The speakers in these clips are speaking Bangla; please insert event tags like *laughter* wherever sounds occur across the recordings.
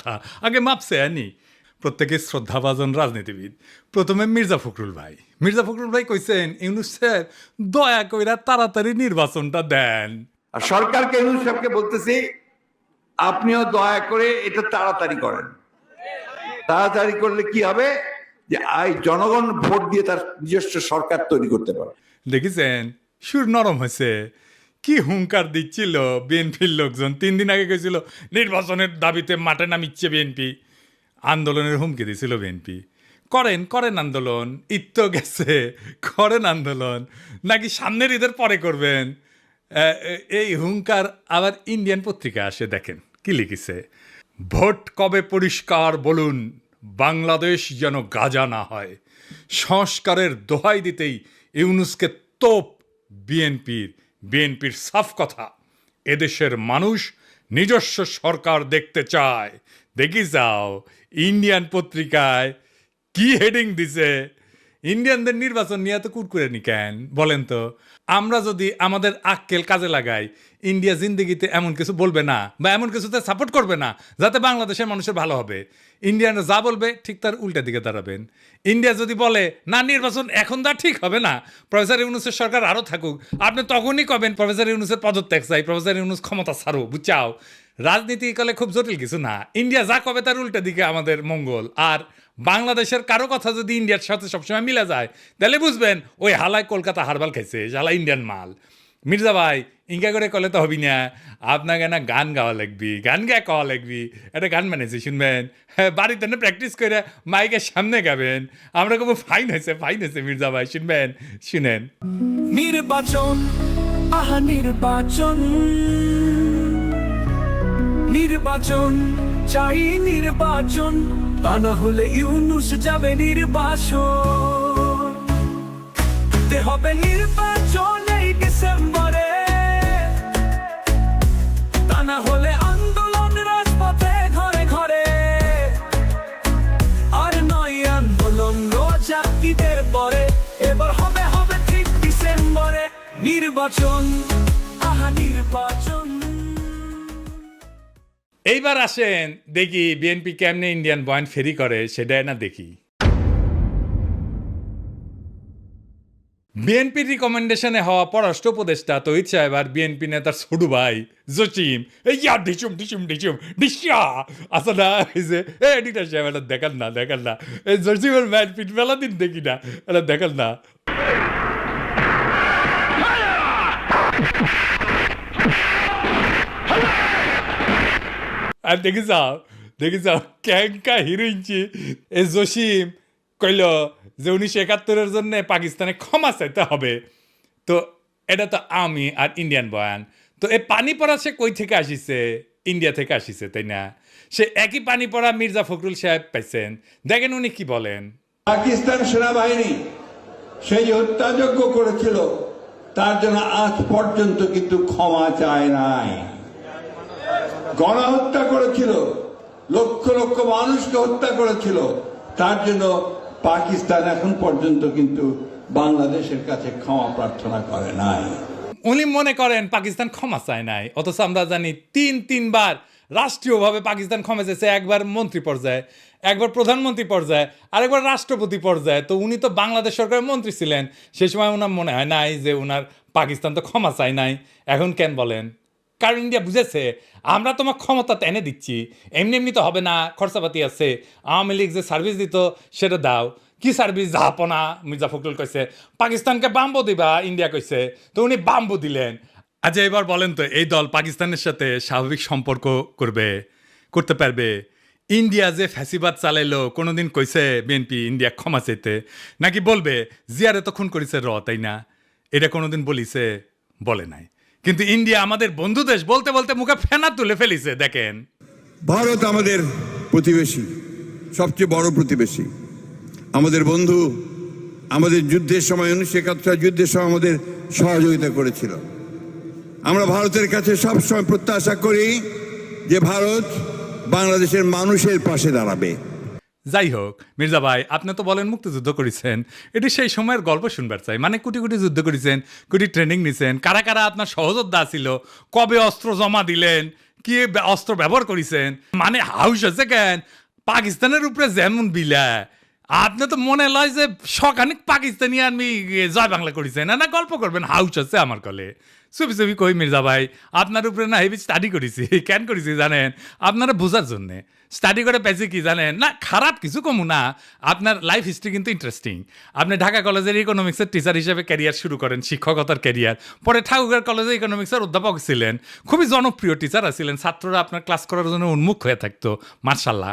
শ্রদ্ধা আগে মাপছে আনি। প্রত্যেকে শ্রদ্ধাভাজন রাজনীতিবিদ। প্রথমে মির্জা ফখরুল ভাই। মির্জা ফখরুল ভাই কইছেন ইউনুস সাহেব দয়া কইরা তাড়াতাড়ি নির্বাচনটা দেন। আর সরকারকে ইউনুস সাহেবকে বলতেছি আপনিও দয়া করে এটা তাড়াতাড়ি করেন। তাড়াতাড়ি করলে কি হবে? যে আই জনগণ ভোট দিয়ে তার নিজস্ব সরকার তৈরি করতে পারে দেখেছেন সুর নরম হয়েছে কি হুঙ্কার দিচ্ছিল বিএনপির লোকজন? তিন দিন আগে গেছিল নির্বাচনের দাবিতে মাঠে নামিচ্ছে বিএনপি। আন্দোলনের হুমকি দিছিল বিএনপি। করেন করেন আন্দোলন তো গেছে, করেন আন্দোলন। নাকি সামনের ঈদের পরে করবেন? এই হুঙ্কার আবার ইন্ডিয়ান পত্রিকা আসে, দেখেন, কি লিখেছে? ভোট কবে পরিষ্কার বলুন, বাংলাদেশ যেন গাজা না হয়। সংস্কারের দোহাই দিতেই ইউনুসকে তোপ বিএনপির বিএনপির সাফ কথা। এদেশের মানুষ নিজস্ব সরকার দেখতে চায়। দেখি যাও, ইন্ডিয়ান পত্রিকায় কি হেডিং দিছে? ইন্ডিয়ানদের নির্বাচন নিয়ে এত কুরকুরেনি কেন? বলেন তো। আমরা যদি আমাদের আক্কেল কাজে লাগাই, ইন্ডিয়া জিন্দিগিতে এমন কিছু বলবে না বা এমন কিছুতে সাপোর্ট করবে না, যাতে বাংলাদেশের মানুষের ভালো হবে। ইন্ডিয়ানরা যা বলবে, ঠিক তার উল্টা দিকে দাঁড়াবেন। ইন্ডিয়া যদি বলে, না, নির্বাচন এখন দা ঠিক হবে না, প্রফেসর ইউনুসের সরকার আরও থাকুক। আপনি তখনই কবেন, প্রফেসর ইউনুসের পদত্যাগ চাই, প্রফেসর ইউনুস ক্ষমতা ছাড়ো বুঝাও রাজনীতি কলে খুব জটিল কিছু না। ইন্ডিয়া যা কবে তার উল্টা দিকে আমাদের মঙ্গল, আর বাংলাদেশের কারও কথা যদি ইন্ডিয়ার সাথে সবসময় মিলে যায়, তাহলে বুঝবেন ওই হালায় কলকাতা হারবাল খাইছে হালা ইন্ডিয়ান মাল। মির্জা ভাই ইঙ্কা করে কলে তো হবি না, আপনাকে না গান গাওয়া লাগবি, গান গায়ে কওয়া লাগবি, একটা গান বানিয়েছি শুনবেন? হ্যাঁ বাড়িতে না প্র্যাকটিস করে মাইকের সামনে গাবেন। আমরা খুব ফাইন হয়েছে ফাইন হয়েছে মির্জা ভাই, শুনবেন? শুনেন। নির্বাচন, আহা নির্বাচন। নির্বাচন, চাই নির্বাচন। তা না হলে ইউনুস যাবে নির্বাচন দিতে হবে নির্বাচন এই ডিসেম্বরে। তা না হলে আন্দোলন রাজপথে ঘরে ঘরে। আর নয় আন্দোলন, রোজা ঈদের পরে। এবার হবে হবে ঠিক ডিসেম্বরে। নির্বাচন, আহা, নির্বাচন। এইবার আসেন, দেখি বিএনপি কেমনে ইন্ডিয়ান বয়েন্ট ফেরি করে, সেটাই না দেখি। বিএনপির রিকমেন্ডেশনে হওয়া পররাষ্ট্র উপদেষ্টা তহিদ সাহেব আর বিএনপি নেতার ছোট ভাই জচিম এই ইয়া ডিচুম ডিচুম ডিচুম, ডিসিয়া। আসা না, এই যে, এ এডিটার সাহেব, এটা না, দেখান না। এই জসিমের ম্যাচ পিট মেলা দিন দেখি না, এটা না। যাও ক্যাঙ্কা হিরোইনছি এই জসিম কইল যে উনিশশো একাত্তরের জন্য পাকিস্তানে ক্ষমা চাইতে হবে। তো এটা তো আমি পানি পড়া সে কই থেকে আসিছে? ইন্ডিয়া থেকে আসিছে, তাই না? সে একই পানি পড়া মির্জা ফখরুল সাহেব পাইছেন। দেখেন উনি কি বলেন। পাকিস্তান সেনাবাহিনী সেই হত্যাযজ্ঞ করেছিল, তার জন্য আজ পর্যন্ত কিন্তু ক্ষমা চায় নাই। গণহত্যা করেছিল, লক্ষ লক্ষ মানুষকে হত্যা করেছিল। তার জন্য পাকিস্তান এখন পর্যন্ত কিন্তু বাংলাদেশের কাছে ক্ষমা প্রার্থনা করে নাই। উনি মনে করেন পাকিস্তান ক্ষমা চায় নাই, অথচ আমরা জানি তিন, তিনবার রাষ্ট্রীয়ভাবে পাকিস্তান ক্ষমা চেয়েছে, একবার মন্ত্রী পর্যায়ে, একবার প্রধানমন্ত্রী পর্যায়ে, আরেকবার রাষ্ট্রপতি পর্যায়ে। তো উনি তো বাংলাদেশ সরকারের মন্ত্রী ছিলেন, সে সময় ওনার মনে হয় নাই যে ওনার পাকিস্তান তো ক্ষমা চায় নাই। এখন কেন বলেন? কারণ ইন্ডিয়া বুঝেছে, আমরা তোমার ক্ষমতা এনে দিচ্ছি। এমনি এমনি তো হবে না, খরচাপাতি আছে, আওয়ামী লীগ যে সার্ভিস দিত, সেটা দাও। কি সার্ভিস জাহাপনা মির্জা ফখরুল কইছে, পাকিস্তানকে বাম্বু দিবা ইন্ডিয়া কইছে। তো উনি বাম্বু দিলেন। আচ্ছা এবার বলেন তো, এই দল পাকিস্তানের সাথে স্বাভাবিক সম্পর্ক করবে, করতে পারবে? ইন্ডিয়া যে ফ্যাসিবাদ চালাইলো, কোনোদিন কইছে বিএনপি ইন্ডিয়া ক্ষমা চাইতে? নাকি বলবে, জিয়ারে তো খুন করেছে র তাই না? এটা কোনোদিন বলিছে, বলে নাই। কিন্তু ইন্ডিয়া আমাদের বন্ধু দেশ বলতে বলতে মুখে ফেনা তুলে ফেলিছে, দেখেন। ভারত আমাদের প্রতিবেশী, সবচেয়ে বড় প্রতিবেশী। আমাদের বন্ধু আমাদের যুদ্ধের সময়, উনিশশো একাত্তর যুদ্ধের সময় আমাদের সহযোগিতা করেছিল। আমরা ভারতের কাছে সবসময় প্রত্যাশা করি যে ভারত বাংলাদেশের মানুষের পাশে দাঁড়াবে। যাই হোক, মির্জা ভাই, আপনি তো বলেন মুক্তিযুদ্ধ করেছেন। এটি সেই সময়ের গল্প শুনবার চাই। মানে কোটি কোটি যুদ্ধ করেছেন, কোটি ট্রেনিং নিছেন। কারা কারা আপনার সহযোদ্ধা ছিল কবে অস্ত্র জমা দিলেন? কি অস্ত্র ব্যবহার করেছেন? মানে হাউস আছে কেন? পাকিস্তানের উপরে যেমন বিলা। আপনি তো মনে লয় যে সখানিক পাকিস্তানি আমি জয় বাংলা করেছেন। না গল্প করবেন। হাউস আছে আমার কলে। চুপি চুপি কই, মির্জা ভাই? আপনার উপরে না হেভি স্টাডি করেছি। কেন করেছি জানেন? আপনারা বোঝার জন্যে। স্টাডি করে পেয়েছি কি জানেন না, খারাপ কিছু কমু না। আপনার লাইফ হিস্ট্রি কিন্তু ইন্টারেস্টিং আপনি ঢাকা কলেজের ইকোনমিক্সের টিচার হিসেবে ক্যারিয়ার শুরু করেন, শিক্ষকতার ক্যারিয়ার পরে ঠাকুরের কলেজে ইকোনমিক্সের অধ্যাপক ছিলেন। খুবই জনপ্রিয় টিচার ছিলেন ছাত্ররা আপনার ক্লাস করার জন্য উন্মুখ হয়ে থাকতো মার্শাল্লাহ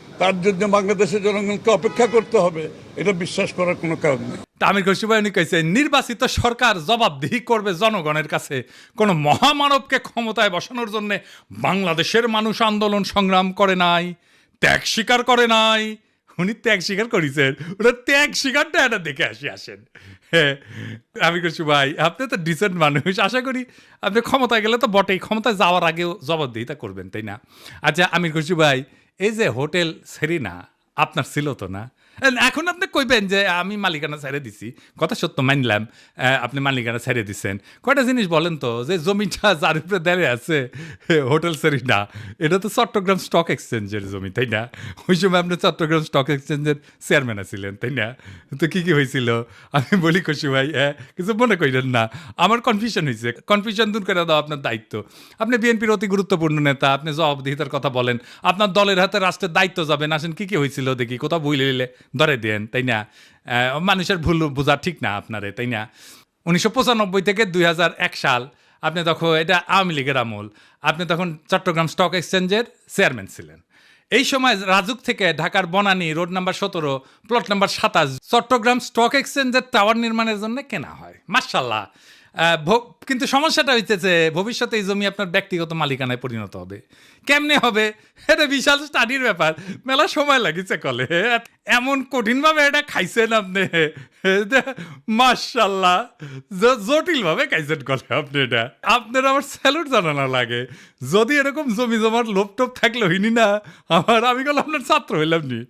তার জন্য বাংলাদেশের জনগণকে অপেক্ষা করতে হবে। এটা বিশ্বাস করার কোনো কারণ নেই। তামির খসিবায়নি কইছে, নির্বাচিত সরকার জবাবদিহি করবে জনগণের কাছে। কোন মহামানবকে ক্ষমতায় বসানোর জন্য বাংলাদেশের মানুষ আন্দোলন সংগ্রাম করে নাই, ত্যাগ স্বীকার করে নাই। উনি ত্যাগ স্বীকার করেছেন। ওরা ত্যাগ স্বীকারটা এটা দেখে আসি, আসেন। হ্যাঁ আমি করছি ভাই আপনি তো ডিসেন্ট মানুষ। আশা করি আপনি ক্ষমতায় গেলে তো বটেই। ক্ষমতায় যাওয়ার আগেও জবাবদিহিতা করবেন, তাই না? আচ্ছা আমি করছি ভাই এই যে হোটেল সেরিনা আপনার ছিল তো না? এখন আপনি কইবেন যে, আমি মালিকানা ছেড়ে দিছি। কথা সত্য, মানলাম। আপনি মালিকানা ছেড়ে দিছেন। কয়টা জিনিস বলেন তো, যে জমিটা *laughs* যার উপরে দাঁড়িয়ে আছে হোটেল সেরিনা এটা তো চট্টগ্রাম স্টক এক্সচেঞ্জের জমি, তাই না? ওই সময় আপনি চট্টগ্রাম স্টক এক্সচেঞ্জের চেয়ারম্যান আছিলেন, তাই না? তো কি কি হয়েছিল? আমি বলি খুশি ভাই হ্যাঁ কিছু মনে করিলেন না। আমার কনফিউশন হয়েছে কনফিউশন দূর করে দেওয়া আপনার দায়িত্ব। আপনি বিএনপির অতি গুরুত্বপূর্ণ নেতা, আপনি জবাবদিহিতার কথা বলেন। আপনার দলের হাতে রাষ্ট্রের দায়িত্ব যাবেন আসেন, কি কি হয়েছিল দেখি, কোথাও বই লিলে। ধরে দেন, তাই না? মানুষের ভুল বোঝা ঠিক না আপনারে, তাই না? উনিশশো পঁচানব্বই থেকে দুই সাল আপনি তখন, এটা আওয়ামী লীগের আমল, আপনি তখন চট্টগ্রাম স্টক এক্সচেঞ্জের চেয়ারম্যান ছিলেন। এই সময় রাজুক থেকে ঢাকার বনানী রোড নাম্বার সতেরো, প্লট নাম্বার সাতাশ, চট্টগ্রাম স্টক এক্সচেঞ্জের টাওয়ার নির্মাণের জন্য কেনা হয়। মার্শাল্লাহ কিন্তু সমস্যাটা হইতেছে, ভবিষ্যতে এই জমি আপনার ব্যক্তিগত মালিকানায় পরিণত হবে। কেমনে হবে? এটা বিশাল স্টাডির ব্যাপার। মেলা সময় লাগিছে কলে। এমন কঠিনভাবে এটা খাইছেন আপনি। মার্শাল্লাহ জটিলভাবে খাইছেন কলে আপনি এটা। আপনার আমার স্যালুট জানানো লাগে। যদি এরকম জমি জমার লোভ টোপ থাকলে হইনি না, আমার, আমি গেল আপনার ছাত্র হইলাম নি।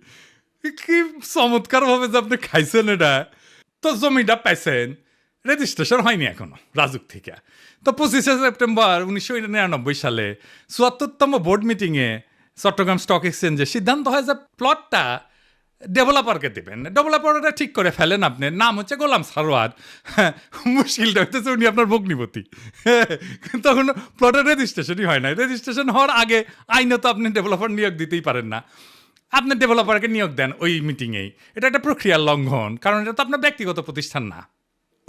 কি চমৎকার ভাবে যে আপনি খাইছেন এটা। তো জমিটা পাইছেন। রেজিস্ট্রেশন হয়নি এখনও, রাজুক থেকে। তো পঁচিশে সেপ্টেম্বর উনিশশো নিরানব্বই সালে চুয়াত্তরতম বোর্ড মিটিংয়ে চট্টগ্রাম স্টক এক্সচেঞ্জে সিদ্ধান্ত হয় যে প্লটটা ডেভেলপারকে দেবেন। ডেভেলপারটা ঠিক করে ফেলেন আপনি। নাম হচ্ছে গোলাম সারোয়ার। মুশকিলটা হইতেছে, উনি আপনার ভগ্নিপতি। তখন প্লটের রেজিস্ট্রেশনই হয় না রেজিস্ট্রেশন হওয়ার আগে আইনত আপনি ডেভেলপার নিয়োগ দিতেই পারেন না। আপনি ডেভেলপারকে নিয়োগ দেন ওই মিটিংয়েই এটা একটা প্রক্রিয়ার লঙ্ঘন, কারণ এটা তো আপনার ব্যক্তিগত প্রতিষ্ঠান না।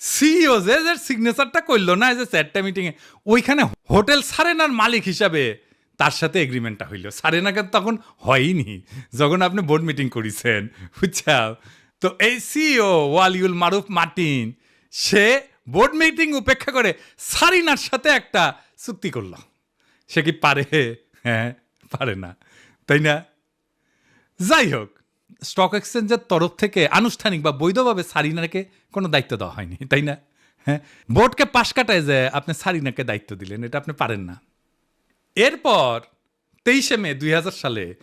সিইও যে যে সিগনেচারটা করল না যে চারটা মিটিংয়ে ওইখানে হোটেল সারেনার মালিক হিসাবে তার সাথে এগ্রিমেন্টটা হইল। সারেনাকে তখন হয়নি যখন আপনি বোর্ড মিটিং করেছেন, বুঝছাও? তো এই সিইও ওয়ালিউল মারুফ মার্টিন, সে বোর্ড মিটিং উপেক্ষা করে সারিনার সাথে একটা চুক্তি করল। সে কি পারে? হ্যাঁ পারে না। তাই না? যাই হোক স্টক এক্সচেঞ্জের তরফ থেকে আনুষ্ঠানিক বা বৈধভাবে সারিনাকে কোনো দায়িত্ব দেওয়া হয়নি, তাই না? হ্যাঁ? বোর্ডকে পাশ কাটায় যে আপনি সারিনাকে দায়িত্ব দিলেন, এটা আপনি পারেন না। এরপর তেইশে মে দুই হাজার সালে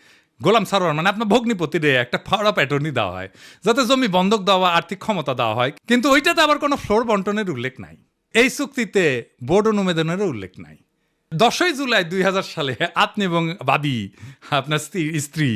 গোলাম সারোয়ার মানে আপনার ভগ্নিপতিরে একটা পাওয়ার অফ অ্যাটর্নি দেওয়া হয়, যাতে জমি বন্ধক দেওয়া আর্থিক ক্ষমতা দেওয়া হয়, কিন্তু ওইটাতে আবার কোনো ফ্লোর বন্টনের উল্লেখ নাই। এই চুক্তিতে বোর্ড অনুমোদনেরও উল্লেখ নাই। দশই জুলাই দুই হাজার সালে আপনি এবং বাবি, আপনার স্ত্রী স্ত্রী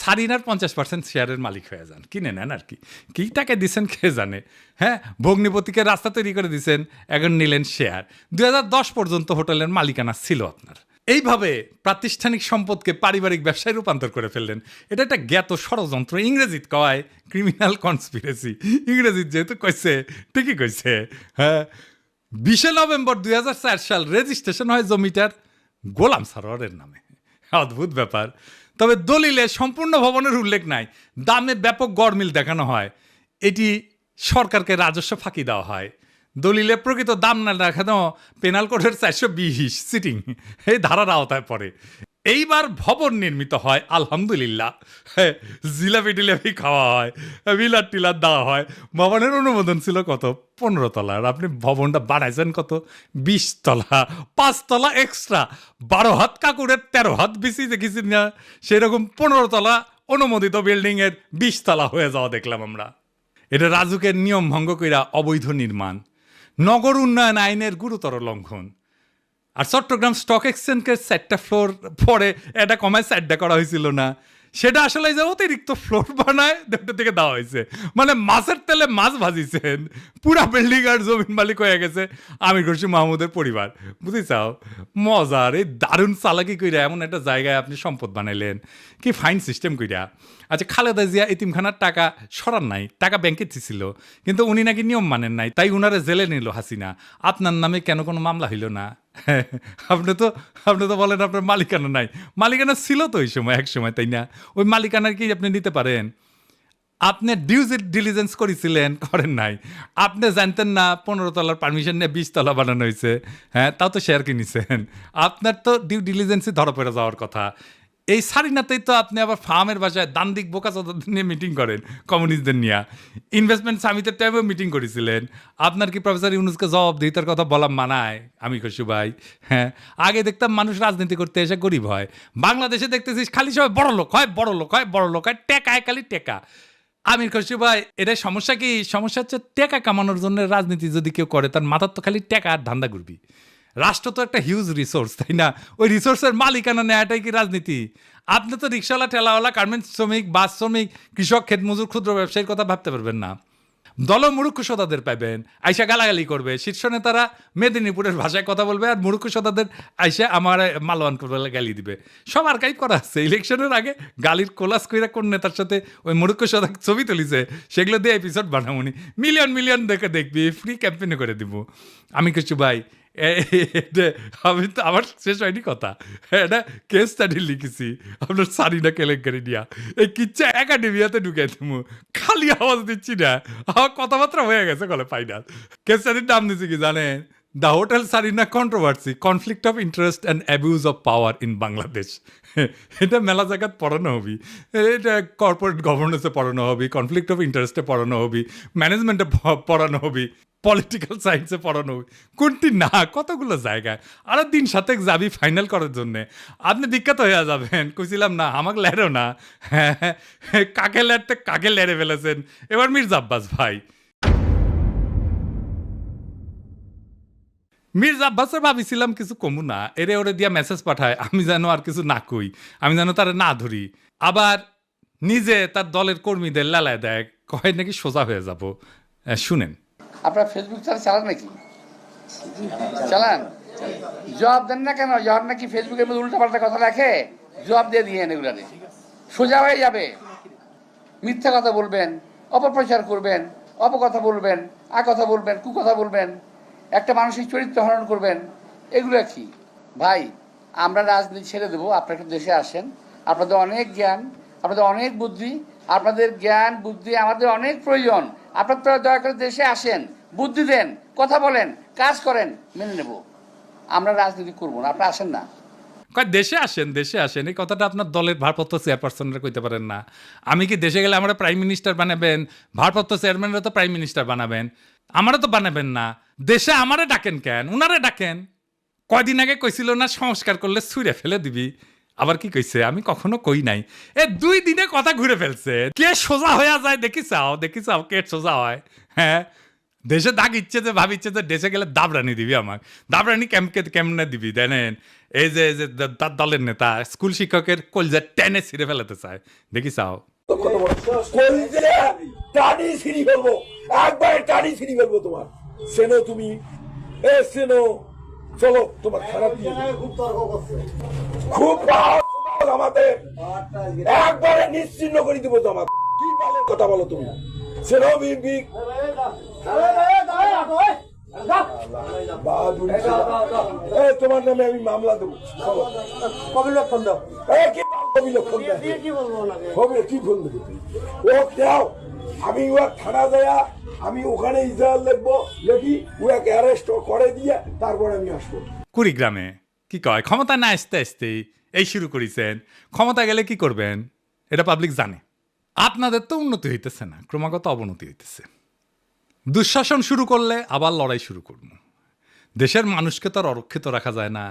সারিনার পঞ্চাশ পার্সেন্ট শেয়ারের মালিক হয়ে যান। কিনে নেন আর কি। কি তাকে দিছেন কে জানে? হ্যাঁ ভগ্নিপতিকে রাস্তা তৈরি করে দিছেন, এখন নিলেন শেয়ার দুই হাজার দশ পর্যন্ত হোটেলের মালিকানা ছিল আপনার। এইভাবে প্রাতিষ্ঠানিক সম্পদকে পারিবারিক ব্যবসায় রূপান্তর করে ফেললেন। এটা একটা জ্ঞাত ষড়যন্ত্র, ইংরেজিত কয় ক্রিমিনাল কনস্পিরেসি ইংরেজিত যেহেতু কইছে, ঠিকই কইছে হ্যাঁ। বিশে নভেম্বর দুই হাজার চার সাল রেজিস্ট্রেশন হয় জমিটার গোলাম সারোয়ারের নামে। অদ্ভুত ব্যাপার। তবে দলিলে সম্পূর্ণ ভবনের উল্লেখ নাই। দামে ব্যাপক গড়মিল দেখানো হয়। এটি সরকারকে রাজস্ব ফাঁকি দেওয়া হয়। দলিলে প্রকৃত দাম না দেখানো পেনাল কোডের চারশো বিশ সিটিং এই ধারার আওতায় পড়ে। এইবার ভবন নির্মিত হয় আলহামদুলিল্লাহ। হ্যাঁ, জিলাপি টিলাপি খাওয়া হয় বিলার টিলার দেওয়া হয়। ভবনের অনুমোদন ছিল কত? পনেরো তলার আপনি ভবনটা বাড়াইছেন কত? বিশ তলা। পাঁচ তলা এক্সট্রা বারো হাত কাকুরের তেরো হাত বেশি দেখেছি না? সেরকম পনেরো তলা অনুমোদিত বিল্ডিংয়ের বিশ তলা হয়ে যাওয়া দেখলাম আমরা। এটা রাজুকের নিয়ম ভঙ্গ কইরা অবৈধ নির্মাণ। নগর উন্নয়ন আইনের গুরুতর লঙ্ঘন। আর চট্টগ্রাম স্টক এক্সচেঞ্জের চারটা ফ্লোর পরে এটা কমায় চারটা করা হয়েছিল না। সেটা আসলে যে অতিরিক্ত ফ্লোর বানায় ওটা থেকে দেওয়া হয়েছে। মানে মাছের তেলে মাছ ভাজিছেন, পুরা বিল্ডিং আর জমিন মালিক হয়ে গেছে, আমির খুশি মাহমুদের পরিবার। বুঝেছাও? মজার, এই দারুণ চালাকি কইরা এমন একটা জায়গায় আপনি সম্পদ বানাইলেন। কি ফাইন সিস্টেম কইরা। আচ্ছা খালেদা জিয়া এতিমখানার টাকা সরার নাই, টাকা ব্যাংকে ছিল কিন্তু উনি নাকি নিয়ম মানেন নাই, তাই উনারে জেলে নিল হাসিনা। আপনার নামে কেন কোনো মামলা হইল না? *laughs* আপনি তো আপনি তো বলেন আপনার মালিকানা নাই। মালিকানা ছিল তো ওই সময়, এক সময়, তাই না? ওই মালিকানার কি আপনি নিতে পারেন? আপনি ডিউ ডিলিজেন্স করেছিলেন, করেন নাই। আপনি জানতেন না, পনেরো তলার পারমিশন নিয়ে বিশ তলা বানানো হয়েছে। হ্যাঁ তাও তো শেয়ার কিনেছেন। আপনার তো ডিউ ডিলিজেন্সই ধরা পড়ে যাওয়ার কথা। এই সারিনাতেই তো আপনি আবার ফার্মের বাসায় দান্দিক বোকা চোদাদের নিয়ে মিটিং করেন কমিউনিস্টদের নিয়ে। ইনভেস্টমেন্ট সামিটের টাইমেও মিটিং করেছিলেন। আপনার কি প্রফেসর ইউনুসকে জবাবদিহিতার কথা বলা মানায়, আমি খুশি ভাই। হ্যাঁ আগে দেখতাম মানুষ রাজনীতি করতে এসে গরিব হয়। বাংলাদেশে দেখতেছিস খালি সবাই বড় লোক, হয় বড় লোক, হয় বড় লোক, হয় টেকায় খালি টেকা। আমির খুশি ভাই, এটা সমস্যা কি? সমস্যা হচ্ছে টেকা কামানোর জন্য রাজনীতি যদি কেউ করে, তার মাথার তো খালি টেকা আর ধান্দা ঘুরবি। রাষ্ট্র তো একটা হিউজ রিসোর্স তাই না? ওই রিসোর্সের মালিকানা নেওয়াটাই কি রাজনীতি? আপনি তো রিক্সাওয়ালা, ঠেলাওয়ালা গার্মেন্টস শ্রমিক বাস শ্রমিক, কৃষক, ক্ষেত মজুর, ক্ষুদ্র ব্যবসায়ীর কথা ভাবতে পারবেন না। দল মুরুক্ষ সদাদের পাবেন আইসা গালাগালি করবে। শীর্ষ নেতারা মেদিনীপুরের ভাষায় কথা বলবে আর মুরুক্ষ সদাদের আইসা আমার মালওয়ান করবে, গালি দিবে। সব আর্কাইভ করা আছে। ইলেকশনের আগে গালির কোলাস কইরা কোন নেতার সাথে ওই মুরুক্ষ সদা ছবি তুলিছে, সেগুলো দিয়ে এপিসোড বানামুনি। মিলিয়ন মিলিয়ন দেখে দেখবি ফ্রি ক্যাম্পেইনে করে দিব। আমি কিছু ভাই আমি তো, আমার শেষ হয়নি কথা। এটা কেস স্টাডি লিখেছি। আপনার সারিনা কেলেঙ্কারি নিয়া। এই কিচ্ছা একাডেমিয়াতে ঢুকে দেবো। খালি আওয়াজ দিচ্ছি না। আমার কথাবার্তা হয়ে গেছে কলে ফাইনাল কেস স্টাডির নাম দিচ্ছি কি জানেন? The hotel Sarina controversy conflict of interest and abuse of power in Bangladesh এটা মেলা জায়গাত পড়ানো হবি। এটা কর্পোরেট গভর্নেন্সে পড়ানো হবি কনফ্লিক্ট অফ ইন্টারেস্টে পড়ানো হবি ম্যানেজমেন্টে পড়ানো হবি পলিটিক্যাল সায়েন্সে পড়ানো হবি। কোনটি না কতগুলো জায়গায় আরও দিন সাথে যাবি ফাইনাল করার জন্যে। আপনি বিখ্যাত হয়ে যাবেন। কইছিলাম না আমাকে লেরো না। হ্যাঁ, *laughs* কাকে লেরতে কাকে লেরে ফেলেছেন? এবার মির্জা আব্বাস ভাই। মির্জা আব্বাসের ভাবিছিলাম কিছু কমু না, এরে ওরে দিয়া মেসেজ পাঠায়, আমি যেন আর কিছু না কই, আমি যেন তারা না ধরি। আবার নিজে তার দলের কর্মীদের লালায় দেয়, কয় নাকি সোজা হয়ে যাব। শুনেন। আপনার ফেসবুক চালা চালান নাকি? চালান? জবাব দেন না কেন? যখন নাকি ফেসবুকের মধ্যে উল্টাপাল্টা কথা লেখে জবাব দিয়ে দিয়ে এগুলারে। সোজা হয়ে যাবে। মিথ্যা কথা বলবেন, অপপ্রচার করবেন, অপকথা বলবেন আ কথা বলবেন কু কথা বলবেন। একটা মানসিক চরিত্র হরণ করবেন, এগুলো কি? ভাই, আমরা রাজনীতি ছেড়ে দেবো, আপনারা দেশে আসেন। আপনাদের অনেক জ্ঞান, আপনাদের অনেক বুদ্ধি, আপনাদের জ্ঞান, বুদ্ধি আমাদের অনেক প্রয়োজন। আপনারা দয়া করে দেশে আসেন, বুদ্ধি দেন, কথা বলেন, কাজ করেন, মেনে নেব। আমরা রাজনীতি করব না, আপনারা আসেন না। দেশে আসেন দেশে আসেন, এই কথাটা আপনার দলের ভারপ্রাপ্ত চেয়ারপারসনরা কইতে পারেন না। আমি কি দেশে গেলে আমরা প্রাইম মিনিস্টার বানাবেন? ভারপ্রাপ্ত চেয়ারম্যানরা তো প্রাইম মিনিস্টার বানাবেন। আমারও তো বানাবেন না। দেশে আমারে ডাকেন কেন? উনারে ডাকেন। কয়দিন আগে কইছিল না, সংস্কার করলে ছুঁড়ে ফেলে দিবি। আবার কি কইছে? আমি কখনো কই নাই। এ দুই দিনে কথা ঘুরে ফেলছে। কে সোজা হয়ে যায় দেখি চাও দেখি চাও কে সোজা হয়। হ্যাঁ? দেশে দাগ ইচ্ছে যে ভাবিচ্ছে যে, দেশে গেলে দাবরানি দিবি আমাকে দাবরানি কেমকে কেমনে দিবি জানেন? এই যে এই যে দলের নেতা, স্কুল শিক্ষকের কলজা টেনে ছিঁড়ে ফেলাতে চায়। দেখি চাও। টানি ছিঁড়ি ফেলব। একবারে টানি ছিঁড়ি ফেলব তোমার। সেনো তুমি। এ সেনো চলো তোমার খারাপ দিয়ে খুব আমাদের। একবারে নিশ্চিন্ন করে দিব তোমার কি বালের কথা বলো তুমি? সেনো তোমার নামে আমি মামলা দেবো। চলো। কবিলক্ষণ দাও। কি কি বলব? ও দাও। আমি ও থানা দেয়া, আমি ওখানে ইসরায়েল লিখব লিখি ওকে অ্যারেস্ট করে দিয়ে তারপর আমি আসব। কুড়িগ্রামে, কি কয়? ক্ষমতা না আসতে আসতেই এই শুরু করেছেন। ক্ষমতা গেলে কি করবেন? এটা পাবলিক জানে। আপনাদের তো উন্নতি হইতেছে না, ক্রমাগত অবনতি হইতেছে। দুঃশাসন শুরু করলে আবার লড়াই শুরু করব। দেশের মানুষকে তো আর অরক্ষিত রাখা যায় না।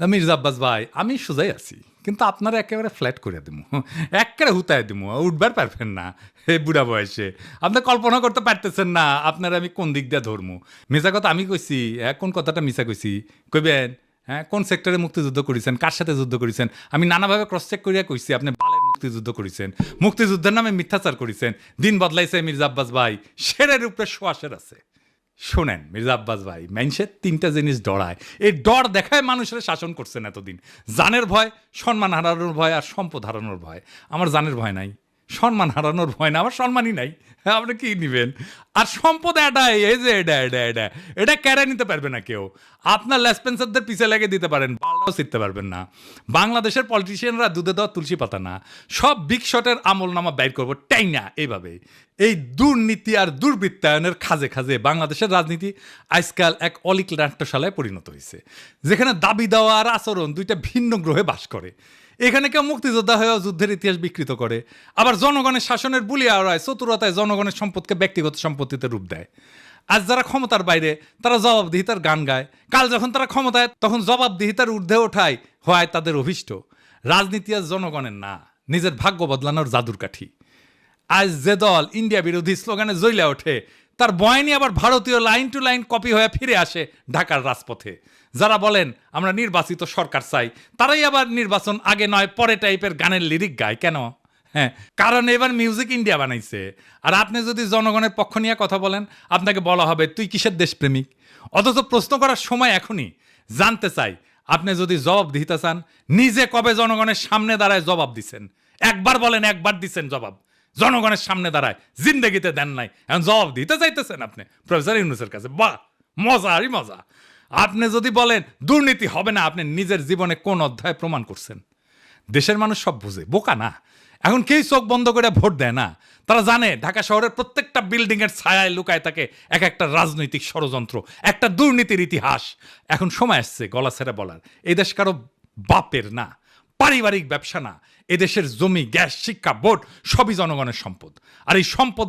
মির্জা আব্বাস ভাই, আমি সোজাই আছি। কিন্তু আপনারা একেবারে ফ্ল্যাট করে দিমু। একেবারে হুতায় দিমু। উঠবার পারবেন না এই বুড়া বয়সে। আপনি কল্পনা করতে পারতেছেন না, আপনারা আমি কোন দিক দিয়ে ধরমু। মিশা কথা আমি কইছি হ্যাঁ কোন কথাটা মিশা কইছি? কইবেন হ্যাঁ কোন সেক্টরে মুক্তিযুদ্ধ করেছেন? কার সাথে যুদ্ধ করেছেন? আমি নানাভাবে ক্রস চেক করিয়া কইছি, আপনি বালের মুক্তিযুদ্ধ করেছেন। মুক্তিযুদ্ধের নামে মিথ্যাচার করেছেন। দিন বদলাইছে মির্জা আব্বাস ভাই। শেরের উপরে শোয়াশের আছে। শোনেন, মির্জা আব্বাস ভাই, মানুষের তিনটা জিনিস ডরায়। এই ডর দেখায় মানুষের শাসন করছেন এতদিন। জানের ভয়, সম্মান হারানোর ভয় আর সম্পদ হারানোর ভয়। আমার জানের ভয় নাই। সম্মান হারানোর ভয় না, আমার সম্মানই নাই। হ্যাঁ আপনি কি নিবেন? আর সম্পদ এটাই এই যে এটা এটা এটা এটা কেড়ে নিতে পারবে না কেউ। আপনার লেসপেন্সারদের পিছে লেগে দিতে পারেন, বাল্লাও শিখতে পারবেন না। বাংলাদেশের পলিটিশিয়ানরা দুধে দেওয়া তুলসী পাতা না। সব বিগ শটের আমল নামা বাইর করব, টাই না, এইভাবে। এই দুর্নীতি আর দুর্বৃত্তায়নের খাজে খাজে বাংলাদেশের রাজনীতি আজকাল এক অলিক নাট্যশালায় পরিণত হয়েছে যেখানে দাবি দেওয়া আর আচরণ দুইটা ভিন্ন গ্রহে বাস করে। এখানে কেউ মুক্তিযোদ্ধা হয়েও যুদ্ধের ইতিহাস বিকৃত করে। আবার জনগণের শাসনের বুলিয়া আড়ায় চতুরতায় জনগণের সম্পদকে ব্যক্তিগত সম্পত্তিতে রূপ দেয়। আজ যারা ক্ষমতার বাইরে, তারা জবাবদিহিতার গান গায়। কাল যখন তারা ক্ষমতায়, তখন জবাবদিহিতার ঊর্ধ্বে ওঠায় হয় তাদের অভিষ্ট। রাজনীতি আজ জনগণের না, নিজের ভাগ্য বদলানোর জাদুর কাঠি। আজ যে দল ইন্ডিয়া বিরোধী স্লোগানে জ্বলে ওঠে তার বয়ানি আবার ভারতীয় লাইন টু লাইন কপি হয়ে ফিরে আসে ঢাকার রাজপথে। যারা বলেন, আমরা নির্বাচিত সরকার চাই, তারাই আবার নির্বাচন আগে নয়, পরে টাইপের গানের লিরিক গায়। কেন? হ্যাঁ কারণ এবার মিউজিক ইন্ডিয়া বানাইছে। আর আপনি যদি জনগণের পক্ষ নিয়ে কথা বলেন, আপনাকে বলা হবে, তুই কিসের দেশপ্রেমিক? অথচ প্রশ্ন করার সময় এখনই। জানতে চাই, আপনি যদি জবাব দিতে চান, নিজে কবে জনগণের সামনে দাঁড়ায় জবাব দিছেন? একবার বলেন, একবার দিছেন জবাব। জনগণের সামনে দাঁড়ায়, জিন্দগিতে দেন নাই। এখন জবাব দিতে চাইতেছেন আপনি। প্রফেসর ইউনুসের কাছে। বাহ মজা আরই মজা। আপনি যদি বলেন, দুর্নীতি হবে না, আপনি নিজের জীবনে কোন অধ্যায় প্রমাণ করছেন? দেশের মানুষ সব বুঝে, বোকা না? এখন কেউ চোখ বন্ধ করে ভোট দেয় না। তারা জানে, ঢাকা শহরের প্রত্যেকটা বিল্ডিং এর ছায়ায় লুকায় থাকে এক একটা রাজনৈতিক ষড়যন্ত্র, একটা দুর্নীতির ইতিহাস। এখন সময় আসছে, গলা ছেড়ে বলার। এই দেশ কারও বাপের না, পারিবারিক ব্যবসা না। এদেশের জমি গ্যাস শিক্ষা বোর্ড সবই জনগণের সম্পদ। আর এই সম্পদ